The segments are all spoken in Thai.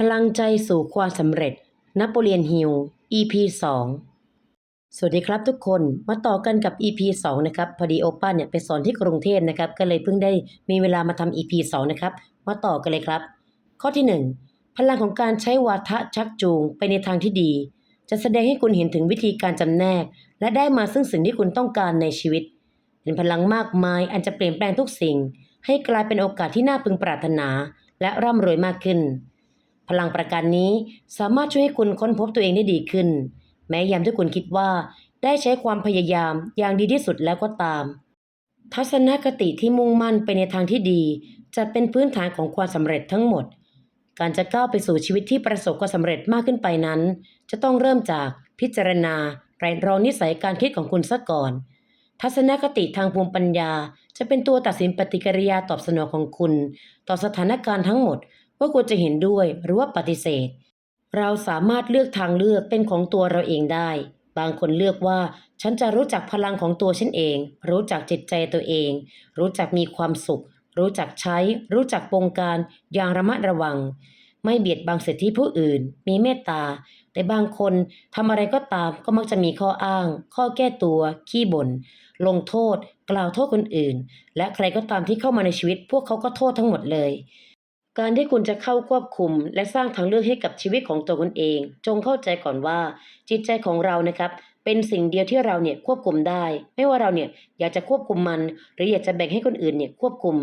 พลังใจสู่ความสำเร็จ นโปเลียนฮิล EP 2 สวัสดีครับทุกคน มาต่อกันกับ EP 2 นะครับ พอดีโอป้าเนี่ยไปสอนที่กรุงเทพนะครับ ก็เลยเพิ่งได้มีเวลามาทำ EP 2 นะครับ มาต่อกันเลยครับ ข้อที่ 1 พลังของการใช้วาทะชักจูงไปในทางที่ดี จะแสดงให้คุณเห็นถึงวิธีการจำแนก และได้มาซึ่งสิ่งที่คุณต้องการในชีวิต เป็นพลังมากมายอันจะเปลี่ยนแปลงทุกสิ่ง ให้กลายเป็นโอกาสที่น่าพึงปรารถนา และร่ำรวยมากขึ้น พลังประการนี้สามารถช่วยให้คุณค้นพบตัวเองได้ดีขึ้น แม้ยามที่คุณคิดว่า ได้ใช้ความพยายามอย่างดีที่สุดแล้วก็ตาม ทัศนคติที่มุ่งมั่นไปในทางที่ดี จะเป็นพื้นฐานของความสำเร็จทั้งหมด การจะก้าวไปสู่ชีวิตที่ประสบความสำเร็จมากขึ้นไปนั้น จะต้องเริ่มจากพิจารณาไตรตรองนิสัยการคิดของคุณซะก่อน ทัศนคติทางภูมิปัญญา จะเป็นตัวตัดสินปฏิกิริยาตอบสนองของคุณ ต่อสถานการณ์ทั้งหมด ว่าควรจะเห็นด้วยหรือว่าปฏิเสธ เราสามารถเลือกทางเลือกเป็นของตัวเราเองได้ บางคนเลือกว่าฉันจะรู้จักพลังของตัวฉันเอง รู้จักจิตใจตัวเอง รู้จักมีความสุข รู้จักใช้ รู้จักปงการอย่างระมัดระวัง ไม่เบียดบังสิทธิผู้อื่น มีเมตตา แต่บางคนทำอะไรก็ตามก็มักจะมีข้ออ้าง ข้อแก้ตัว ขี้บน่นลงโทษ กล่าวโทษคนอื่น และใครก็ตามที่เข้ามาในชีวิต พวกเขาก็โทษทั้งหมดเลย การที่คุณจะเข้าควบคุม และสร้างทางเลือกให้กับชีวิตของตัวคุณเอง จงเข้าใจก่อนว่าจิตใจของเรานะครับ เป็นสิ่งเดียวที่เราเนี่ยควบคุมได้ ไม่ว่าเราเนี่ยอยากจะควบคุมมัน หรืออยากจะแบ่งให้คนอื่นเนี่ยควบคุม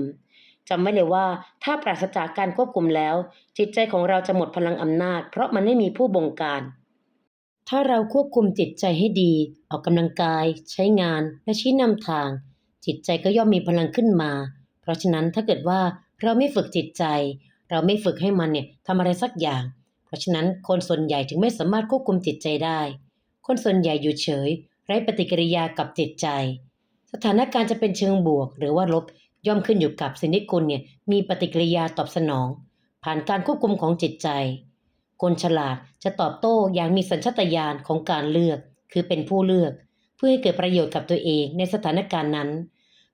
จำไว้เลยว่าถ้าปราศจากการควบคุมแล้ว จิตใจของเราจะหมดพลังอำนาจ เพราะมันไม่มีผู้บงการ ถ้าเราควบคุมจิตใจให้ดี ออกกำลังกาย ใช้งานและชี้นำทาง จิตใจก็ย่อมมีพลังขึ้นมา เพราะฉะนั้นถ้าเกิดว่า เราไม่ฝึกจิตใจ เราไม่ฝึกให้มันเนี่ยทำอะไรสักอย่าง เพราะฉะนั้นคนส่วนใหญ่ถึงไม่สามารถควบคุมจิตใจได้ คนส่วนใหญ่อยู่เฉย ไร้ปฏิกิริยากับจิตใจ สถานการณ์จะเป็นเชิงบวก หรือว่าลบย่อมขึ้นอยู่กับสิ่งที่คุณเนี่ยมีปฏิกิริยาตอบสนอง ผ่านการควบคุมของจิตใจ คนฉลาดจะตอบโต้อย่างมีสัญชาตญาณของการเลือก คือเป็นผู้เลือก เพื่อให้เกิดประโยชน์กับตัวเองในสถานการณ์นั้น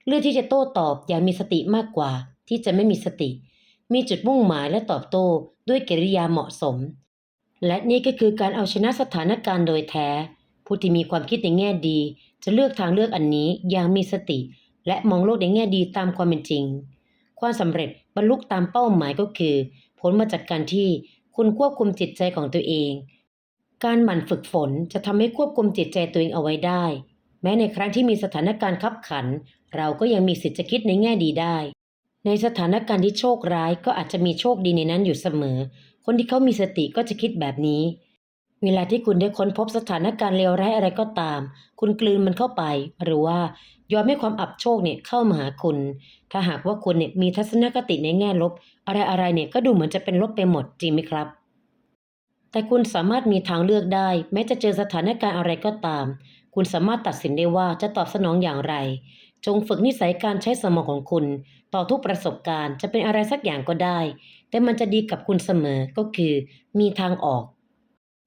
เลือกที่จะโต้ตอบอย่างมีสติมากกว่า ที่จะไม่มีสติ มีจุดมุ่งหมายและตอบโต้ด้วยกิริยาเหมาะสม และนี่ก็คือการเอาชนะสถานการณ์โดยแท้ ผู้ที่มีความคิดในแง่ดี จะเลือกทางเลือกอันนี้อย่างมีสติ และมองโลกในแง่ดีตามความเป็นจริง ความสำเร็จบรรลุตามเป้าหมายก็คือ ผลมาจากการที่คุณควบคุมจิตใจของตัวเอง การหมั่นฝึกฝนจะทำให้ควบคุมจิตใจตัวเองเอาไว้ได้ แม้ในครั้งที่มีสถานการณ์ขับขัน เราก็ยังมีสิทธิ์จะคิดในแง่ดีได้ ในสถานการณ์ที่โชคร้ายก็อาจจะมีโชคดีในนั้นอยู่เสมอ คนที่เขามีสติก็จะคิดแบบนี้ เวลาที่คุณได้ค้นพบสถานการณ์เลวร้ายอะไรก็ตาม คุณกลืนมันเข้าไป หรือว่ายอมให้ความอับโชคเนี่ยเข้ามาหาคุณ ถ้าหากว่าคุณเนี่ยมีทัศนคติในแง่ลบ อะไรๆเนี่ยก็ดูเหมือนจะเป็นลบไปหมดจริงไหมครับ แต่คุณสามารถมีทางเลือกได้ แม้จะเจอสถานการณ์อะไรก็ตาม คุณสามารถตัดสินได้ว่าจะตอบสนองอย่างไร จงฝึกนิสัยการใช้สมองของคุณ ต่อทุกประสบการณ์จะเป็นอะไรสักอย่างก็ได้ แต่มันจะดีกับคุณเสมอก็คือ มีทางออก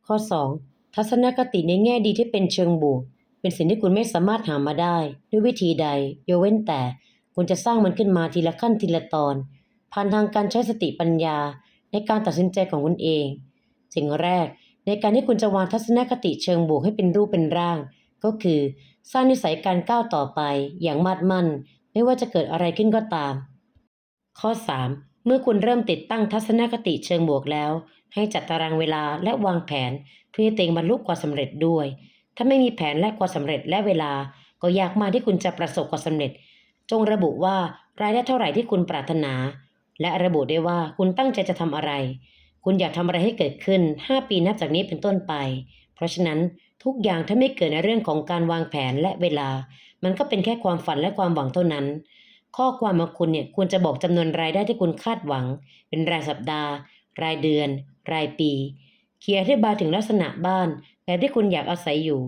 ข้อ 2. ทัศนคติในแง่ดีที่เป็นเชิงบวก เป็นสิ่งที่คุณไม่สามารถหามาได้ ด้วยวิธีใดยกเว้นแต่ คุณจะสร้างมันขึ้นมาทีละขั้นทีละตอน ผ่านทางการใช้สติปัญญา ในการตัดสินใจของคุณเอง สิ่งแรก ในการที่คุณจะวางทัศนคติเชิงบวกให้เป็นรูปเป็นร่าง ก็คือ สร้างนิสัยการก้าวต่อไปอย่างมัดมั่น ไม่ว่าจะเกิดอะไรขึ้นก็ตาม ข้อ 3. เมื่อคุณเริ่มติดตั้งทัศนคติเชิงบวกแล้ว ให้จัดตารางเวลาและวางแผนเพื่อให้ตัวเองบรรลุความสำเร็จด้วย ถ้าไม่มีแผนและความสำเร็จและเวลาก็ยากมากที่คุณจะประสบความสำเร็จ จงระบุว่ารายได้เท่าไหร่ที่คุณปรารถนา และระบุได้ว่าคุณตั้งใจจะทำอะไร คุณอยากทำอะไรให้เกิดขึ้น 5 ปีนับจากนี้เป็นต้นไป เพราะฉะนั้น ทุกอย่างถ้าไม่เกิดในเรื่องของการวางแผนและเวลา มันก็เป็นแค่ความฝันและความหวังเท่านั้น ข้อความของคุณเนี่ยควรจะบอกจำนวนรายได้ที่คุณคาดหวัง เป็นรายสัปดาห์ รายเดือน รายปี เขียนอธิบายถึงลักษณะบ้านแบบที่คุณอยากอาศัยอยู่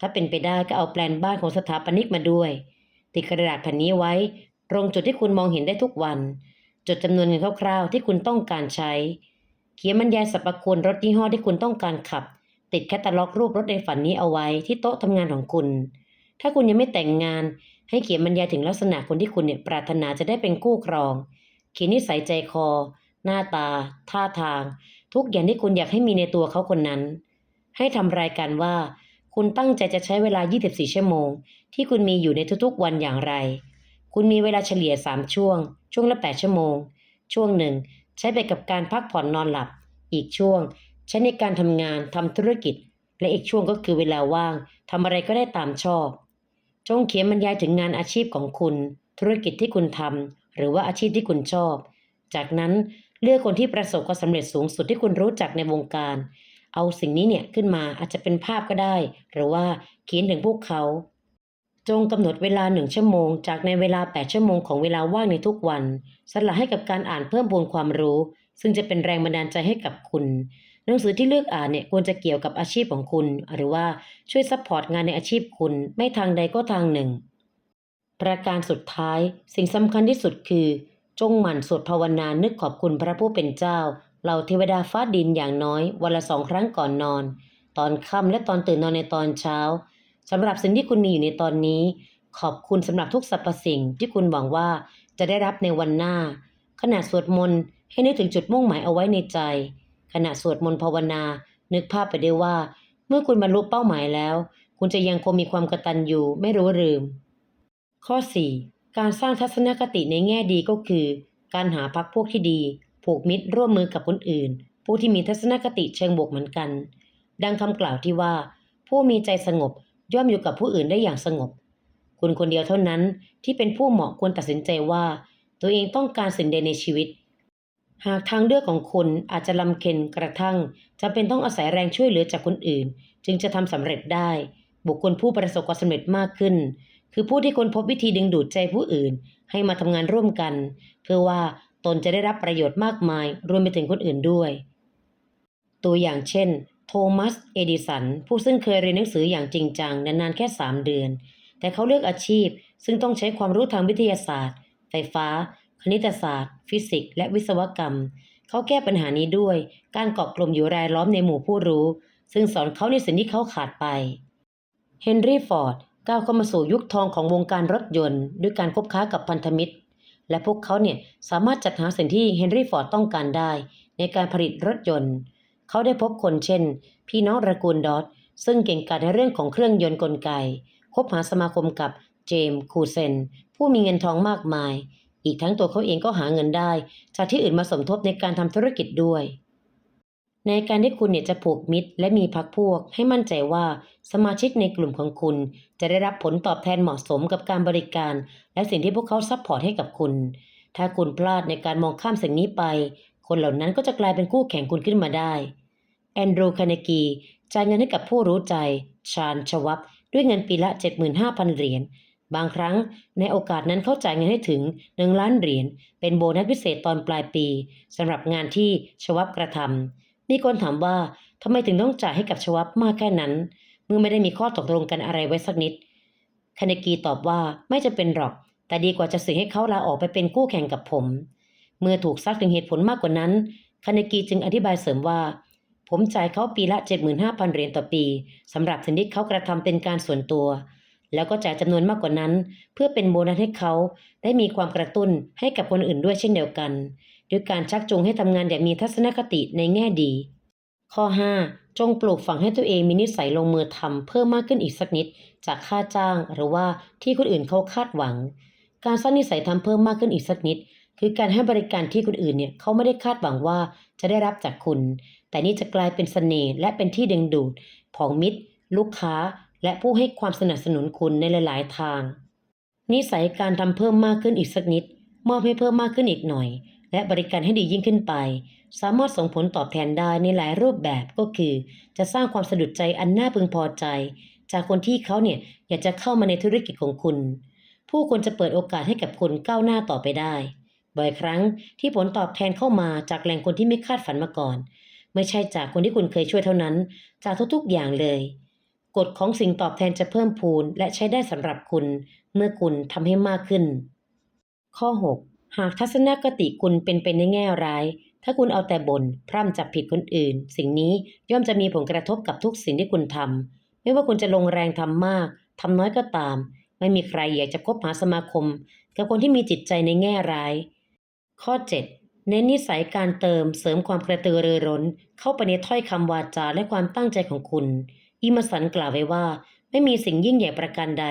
ถ้าเป็นไปได้ก็เอาแปลนบ้านของสถาปนิกมาด้วย ติดกระดาษแผ่นนี้ไว้ ตรงจุดที่คุณมองเห็นได้ทุกวัน จดจำนวนเงินคร่าวๆ ที่คุณต้องการใช้ เขียนบรรยายสรรพคุณรถยี่ห้อที่คุณต้องการขับ ติดแคตตาล็อกรูปรถในฝันนี้เอาไว้ที่โต๊ะทำงานของคุณ ถ้าคุณยังไม่แต่งงาน ให้เขียนบรรยายถึงลักษณะคนที่คุณเนี่ยปรารถนาจะได้เป็นคู่ครอง เขียนนิสัยใจคอ หน้าตา ท่าทาง ทุกอย่างที่คุณอยากให้มีในตัวเขาคนนั้น ให้ทำรายการว่า คุณตั้งใจจะใช้เวลา 24 ชั่วโมง ที่คุณมีอยู่ในทุกๆ วันอย่างไร คุณมีเวลาเฉลี่ย 3 ช่วง ช่วงละ 8 ชั่วโมง ช่วงหนึ่งใช้ไปกับการพักผ่อนนอนหลับ อีกช่วง ใช้ในการทำงานทำธุรกิจ และอีกช่วงก็คือเวลาว่างทำอะไรก็ได้ตามชอบ จงเขียนบรรยายถึงงานอาชีพของคุณ ธุรกิจที่คุณทำหรือว่าอาชีพที่คุณชอบ จากนั้นเลือกคนที่ประสบความสำเร็จสูงสุดที่คุณรู้จักในวงการ เอาสิ่งนี้เนี่ยขึ้นมาอาจจะเป็นภาพก็ได้ หรือว่าเขียนถึงพวกเขา จงกำหนดเวลาหนึ่งชั่วโมง จากในเวลา 8 ชั่วโมงของเวลาว่างในทุกวันสละให้กับการอ่านเพิ่มพูนความรู้ ซึ่งจะเป็นแรงบันดาลใจให้กับคุณ หนังสือที่เลือกอ่านเนี่ยควรจะเกี่ยวกับอาชีพของคุณ หรือว่าช่วยซัพพอร์ตงานในอาชีพคุณไม่ทางใดก็ทางหนึ่ง ประการสุดท้าย สิ่งสำคัญที่สุดคือ จงหมั่นสวดภาวนานึกขอบคุณพระผู้เป็นเจ้าเหล่าเทวดาฟ้าดินอย่างน้อยวันละสองครั้งก่อนนอน ตอนค่ำและตอนตื่นนอนในตอนเช้าสำหรับสิ่งที่คุณมีอยู่ในตอนนี้ ขอบคุณสำหรับทุกสรรพสิ่งที่คุณหวังว่าจะได้รับในวันหน้า ขณะสวดมนต์ให้นึกถึงจุดมุ่งหมายเอาไว้ในใจ ขณะสวดมนต์ภาวนา นึกภาพไปได้ว่า เมื่อคุณบรรลุเป้าหมายแล้ว คุณจะยังคงมีความกระตัญญูไม่รู้ลืม ข้อ 4. การสร้างทัศนคติในแง่ดีก็คือ การหาพักพวกที่ดี ผูกมิตรร่วมมือกับคนอื่น ผู้ที่มีทัศนคติเชิงบวกเหมือนกัน ดังคำกล่าวที่ว่า ผู้มีใจสงบย่อมอยู่กับผู้อื่นได้อย่างสงบ คุณคนเดียวเท่านั้นที่เป็นผู้เหมาะควรตัดสินใจว่า ตัวเองต้องการสิ่งใดในชีวิต หากทางเลือกของคุณอาจจะลำเค็ญกระทั่งจำเป็นต้องอาศัยแรงช่วยเหลือจากคนอื่น จึงจะทำสำเร็จได้ บุคคลผู้ประสบความสำเร็จมากขึ้น คือผู้ที่ค้นพบวิธีดึงดูดใจผู้อื่น ให้มาทำงานร่วมกัน เพื่อว่าตนจะได้รับประโยชน์มากมาย รวมไปถึงคนอื่นด้วย ตัวอย่างเช่น โทมัส เอดิสัน ผู้ซึ่งเคยเรียนหนังสืออย่างจริงจังนานๆแค่ 3 เดือน แต่เขาเลือกอาชีพซึ่งต้องใช้ความรู้ทางวิทยาศาสตร์ ไฟฟ้า คณิตศาสตร์ ฟิสิกส์และวิศวกรรม เขาแก้ปัญหานี้ด้วย การเกาะกลุ่มอยู่รายล้อมในหมู่ผู้รู้ ซึ่งสอนเขาในสิ่งที่เขาขาดไป เฮนรี่ฟอร์ดก้าวเข้ามาสู่ยุคทองของวงการรถยนต์ ด้วยการคบค้ากับพันธมิตร และพวกเขาเนี่ยสามารถจัดหาสิ่งที่เฮนรี่ฟอร์ดต้องการได้ ในการผลิตรถยนต์ เขาได้พบคนเช่น พี่น้องตระกูลดอตซึ่งเก่งกาจในเรื่องของเครื่องยนต์กลไก คบหาสมาคมกับเจมส์คูเซน ผู้มีเงินทองมากมาย อีกทั้งตัวเขาเองก็หาเงินได้ จากที่อื่นมาสมทบในการทำธุรกิจด้วย ในการที่คุณเนี่ยจะผูกมิตร และมีพักพวก ให้มั่นใจว่าสมาชิกในกลุ่มของคุณ จะได้รับผลตอบแทนเหมาะสมกับการบริการ และสิ่งที่พวกเขาซัพพอร์ตให้กับคุณ ถ้าคุณพลาดในการมองข้ามสิ่งนี้ไป คนเหล่านั้นก็จะกลายเป็นคู่แข่งคุณขึ้นมาได้แอนดรูคาเนกีจ่ายเงินให้กับผู้รู้ใจ ชาญชวับด้วยเงินปีละ 75,000 เหรียญ บางครั้งในโอกาสนั้นเขาจ่ายเงินให้ถึง 1 ล้านเหรียญเป็นโบนัสพิเศษตอนปลายปีสำหรับงานที่ชวับกระทำมีคนถามว่าทำไมถึงต้องจ่ายให้กับชวับมากแค่นั้น เมื่อไม่ได้มีข้อตกลงกันอะไรไว้สักนิดคาเนกีตอบว่าไม่จะเป็นหรอก แต่ดีกว่าจะสื่อให้เขาลาออกไปเป็นคู่แข่งกับผม เมื่อถูกซักถึงเหตุผลมากกว่านั้นคาเนกีจึงอธิบายเสริมว่า ผมจ่ายเขาปีละ 75,000เหรียญต่อปีสำหรับสิ่งที่เขากระทำเป็นการส่วนตัว แล้วก็จ่ายจำนวนมากกว่านั้น เพื่อเป็นโบนัสให้เขาได้มีความกระตุ้นให้กับคนอื่นด้วยเช่นเดียวกัน ด้วยการชักจูงให้ทำงานอย่างมีทัศนคติในแง่ดี ข้อ 5 จงปลูกฝังให้ตัวเองมีนิสัยลงมือทำเพิ่มมากขึ้นอีกสักนิด จากค่าจ้างหรือว่าที่คนอื่นเขาคาดหวัง การสร้างนิสัยทำเพิ่มมากขึ้นอีกสักนิด คือการให้บริการที่คนอื่นเนี่ยเขาไม่ได้คาดหวังว่าจะได้รับจากคุณ แต่นี่จะกลายเป็นเสน่ห์และเป็นที่ดึงดูดของมิตร ลูกค้า และผู้ให้ความสนับสนุนคุณในหลาย ๆ ทาง นิสัยการทำเพิ่มมากขึ้นอีกสักนิด มอบให้เพิ่มมากขึ้นอีกหน่อย และบริการให้ดียิ่งขึ้นไป สามารถส่งผลตอบแทนได้ในหลายรูปแบบก็คือ จะสร้างความสะดุดใจอันน่าพึงพอใจ จากคนที่เขาเนี่ยอยากจะเข้ามาในธุรกิจของคุณ ผู้คนจะเปิดโอกาสให้กับคุณก้าวหน้าต่อไปได้ บ่อยครั้งที่ผลตอบแทนเข้ามาจากแหล่งคนที่ไม่คาดฝันมาก่อน ไม่ใช่จากคนที่คุณเคยช่วยเท่านั้น จากทุกๆอย่างเลย กฎของสิ่งตอบแทนจะเพิ่มพูนและใช้ได้สำหรับคุณ เมื่อคุณทำให้มากขึ้น ข้อ 6 หากทัศนคติคุณเป็นไปในแง่ร้าย ถ้าคุณเอาแต่บน่นพร่ำจับผิดคนอื่น สิ่งนี้ย่อมจะมีผลกระทบกับทุกสิ่งที่คุณทำไม่ว่าคุณจะลงแรงทำมากทำน้อยก็ตาม ไม่มีใครอยากจะคบหาสมาคม กับคนที่มีจิตใจในแง่ร้าย ข้อเน้นนิสัยการเติมเสริมความกระตือรือร้น เข้าไปในถ้อยคำวาจาและความตั้งใจของคุณ อิมสันกล่าวไว้ว่า ไม่มีสิ่งยิ่งใหญ่ประการใด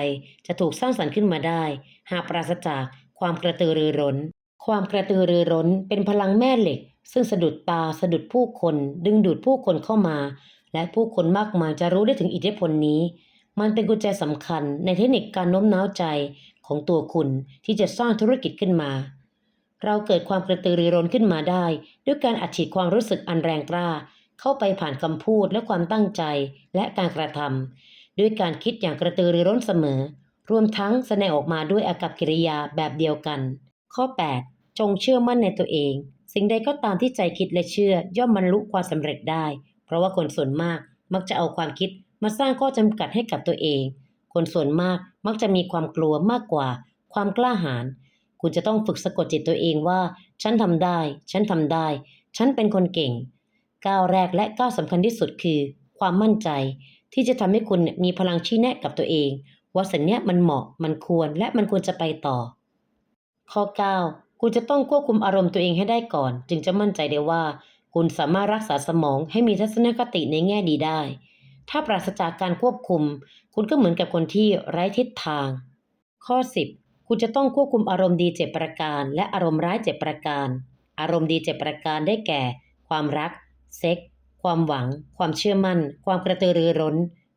จะถูกสร้างสรรค์ขึ้นมาได้ หากปราศจากความกระตือรือร้น ความกระตือรือร้นเป็นพลังแม่เหล็ก ซึ่งสะดุดตาสะดุดผู้คน ดึงดูดผู้คนเข้ามา และผู้คนมากมายจะรู้ได้ถึงอิทธิพลนี้ มันเป็นกุญแจสำคัญในเทคนิคการโน้มน้าวใจของตัวคุณที่จะสร้างธุรกิจขึ้นมา เราเกิดความกระตือรือร้นขึ้นมาได้ ด้วยการอัดฉีดความรู้สึกอันแรงกล้า เข้าไปผ่านคำพูดและความตั้งใจและการกระทำด้วยการคิดอย่างกระตือรือร้นเสมอ รวมทั้งแสดงออกมาด้วยอากับกิริยาแบบเดียวกัน ข้อ 8 จงเชื่อมั่นในตัวเอง สิ่งใดก็ตามที่ใจคิดและเชื่อย่อมบรรลุความสำเร็จได้ เพราะว่าคนส่วนมากมักจะเอาความคิดมาสร้างข้อจำกัดให้กับตัวเอง คนส่วนมากมักจะมีความกลัวมากกว่า ความกล้าหาญคุณจะต้องฝึกสะกดจิตตัวเองว่า ฉันทำได้ ฉันทำได้ ฉันเป็นคนเก่ง ก้าวแรกและก้าวสำคัญที่สุดคือ ความมั่นใจ ที่จะทำให้คุณมีพลังชี้แนะกับตัวเอง ว่าสิ่งนี้มันเหมาะมันควรและมันควรจะไปต่อ ข้อ 9 คุณจะต้องควบคุมอารมณ์ตัวเองให้ได้ก่อน จึงจะมั่นใจได้ว่า คุณสามารถรักษาสมองให้มีทัศนคติในแง่ดีได้ ถ้าปราศจากการควบคุม คุณก็เหมือนกับคนที่ไร้ทิศทาง ข้อ 10 คุณจะต้องควบคุมอารมณ์ดีเจ็ดประการ และอารมณ์ร้ายเจ็ดประการ อารมณ์ดีเจ็ดประการได้แก่ ความรัก เซ็ก ความหวัง ความเชื่อมั่น ความกระตือรือร้น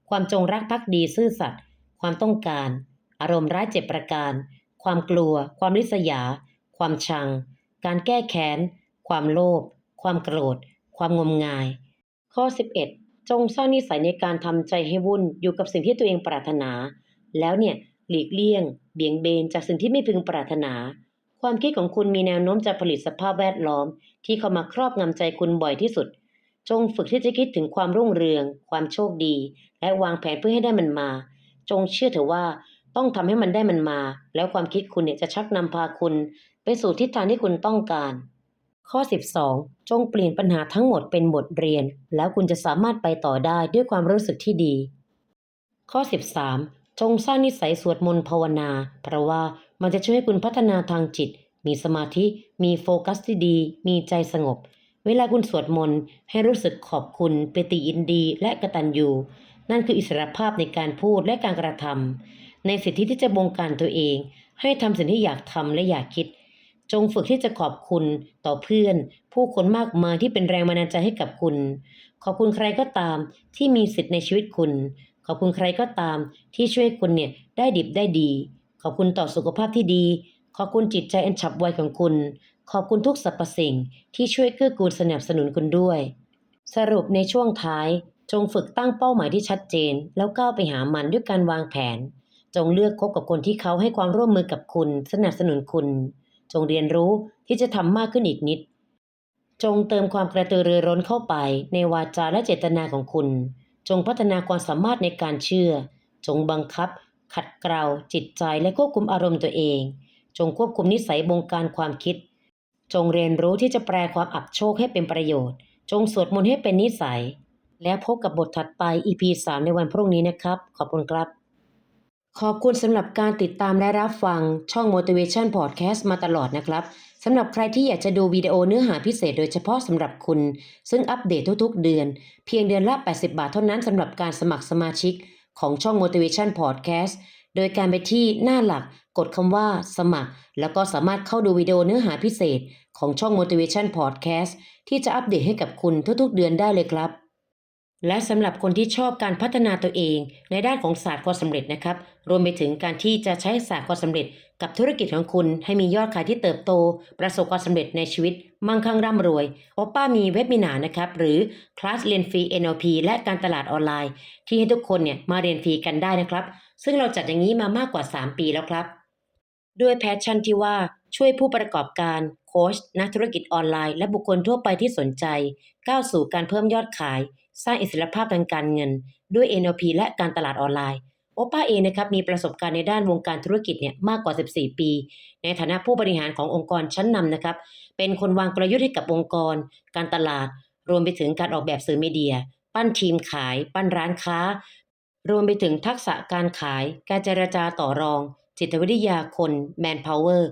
ความจงรักภักดีซื่อสัตย์ความต้องการ อารมณ์ร้ายเจ็ดประการ ความกลัว ความริษยา ความชัง การแก้แค้น ความโลภความโกรธ ความงมงาย ข้อ 11 จงสร้างนิสัยในการทำใจให้วุ่นอยู่กับสิ่งที่ตัวเองปรารถนา แล้วเนี่ยหลีกเลี่ยง เบี่ยงเบนจากสิ่งที่ไม่พึงปรารถนา ความคิดของคุณมีแนวโน้มจะผลิตสภาพแวดล้อม ที่เข้ามาครอบงำใจคุณบ่อยที่สุด จงฝึกที่จะคิดถึงความรุ่งเรือง ความโชคดี และวางแผนเพื่อให้ได้มันมา จงเชื่อเถอะว่าต้องทำให้มันได้มันมา แล้วความคิดคุณเนี่ยจะชักนำพาคุณ ไปสู่ทิศทางที่คุณต้องการ ข้อ 12 จงเปลี่ยนปัญหาทั้งหมดเป็นบทเรียน แล้วคุณจะสามารถไปต่อได้ด้วยความรู้สึกที่ดี ข้อ 13 จงสร้างนิสัยสวดมนต์ภาวนา เพราะว่ามันจะช่วยให้คุณพัฒนาทางจิต มีสมาธิ มีโฟกัสที่ดี มีใจสงบ เวลาคุณสวดมนต์ให้รู้สึกขอบคุณปิติยินดี และกตัญญูนั่นคืออิสรภาพในการพูดและการกระทำในสิทธิที่จะบงการตัวเอง ให้ทำสิ่งที่อยากทำและอยากคิด จงฝึกที่จะขอบคุณต่อเพื่อน ผู้คนมากมายที่เป็นแรงบันดาลใจให้กับคุณ ขอบคุณใครก็ตามที่มีสิทธิ์ในชีวิตคุณ ขอบคุณใครก็ตามที่ช่วยคุณเนี่ยได้ดิบได้ดี ขอบคุณต่อสุขภาพที่ดี ขอบคุณจิตใจอันฉับไวของคุณ ขอบคุณทุกสรรพสิ่งที่ช่วยเกื้อกูลสนับสนุนคุณด้วย สรุปในช่วงท้าย จงฝึกตั้งเป้าหมายที่ชัดเจน แล้วก้าวไปหามันด้วยการวางแผน จงเลือกคบกับคนที่เขาให้ความร่วมมือกับคุณ สนับสนุนคุณ จงเรียนรู้ที่จะทำมากขึ้นอีกนิด จงเติมความกระตือรือร้นเข้าไปในวาจาและเจตนาของคุณ จงพัฒนาความสามารถในการเชื่อ จงบังคับ ขัดเกลาจิตใจและควบคุมอารมณ์ตัวเอง จงควบคุมนิสัยบงการความคิด จงเรียนรู้ที่จะแปลความอับโชคให้เป็นประโยชน์ จงสวดมนต์ให้เป็นนิสัย แล้วพบกับบทถัดไป EP 3 ในวันพรุ่งนี้นะครับ ขอบคุณครับ ขอบคุณสำหรับการติดตามและรับฟังช่อง Motivation Podcast มาตลอดนะครับสำหรับใครที่อยากจะดูวิดีโอเนื้อหาพิเศษโดยเฉพาะสำหรับคุณ ซึ่งอัปเดตทุกๆ เดือน เพียงเดือนละ 80 บาทเท่านั้นสำหรับการสมัครสมาชิกของช่อง Motivation Podcast โดยการไปที่หน้าหลักกดคำว่าสมัคร แล้วก็สามารถเข้าดูวิดีโอเนื้อหาพิเศษ ของช่อง Motivation Podcast ที่จะอัปเดตให้กับคุณทุกๆเดือนได้เลยครับ และสำหรับคนที่ชอบการพัฒนาตัวเอง ในด้านของศาสตร์ความสำเร็จนะครับ รวมไปถึงการที่จะใช้ศาสตร์ความสำเร็จ กับธุรกิจของคุณ ให้มียอดขายที่เติบโต ประสบความสำเร็จในชีวิต มั่งคั่งร่ำรวยโอป้ามีเว็บมินานะครับหรือคลาสเรียนฟรี NLP และการตลาดออนไลน์ ที่ให้ทุกคนเนี่ยมาเรียนฟรีกันได้นะครับ ซึ่งเราจัดอย่างนี้มามากกว่า 3 ปีแล้วครับ ด้วยแพชชั่นที่ว่าช่วยผู้ประกอบการ โค้ชนักธุรกิจออนไลน์ และบุคคลทั่วไปที่สนใจ ก้าวสู่การเพิ่มยอดขาย สร้างอิสรภาพทางการเงิน ด้วย NLP และการตลาดออนไลน์โอป้าเองนะครับมีประสบการณ์ในด้านวงการธุรกิจเนี่ยมากกว่า 14 ปี ในฐานะผู้บริหารขององค์กรชั้นนำนะครับ เป็นคนวางกลยุทธ์ให้กับองค์กร การตลาด รวมไปถึงการออกแบบสื่อมีเดีย ปั้นทีมขาย ปั้นร้านค้า รวมไปถึงทักษะการขาย การเจรจาต่อรอง จิตวิทยาคน แมนพาวเวอร์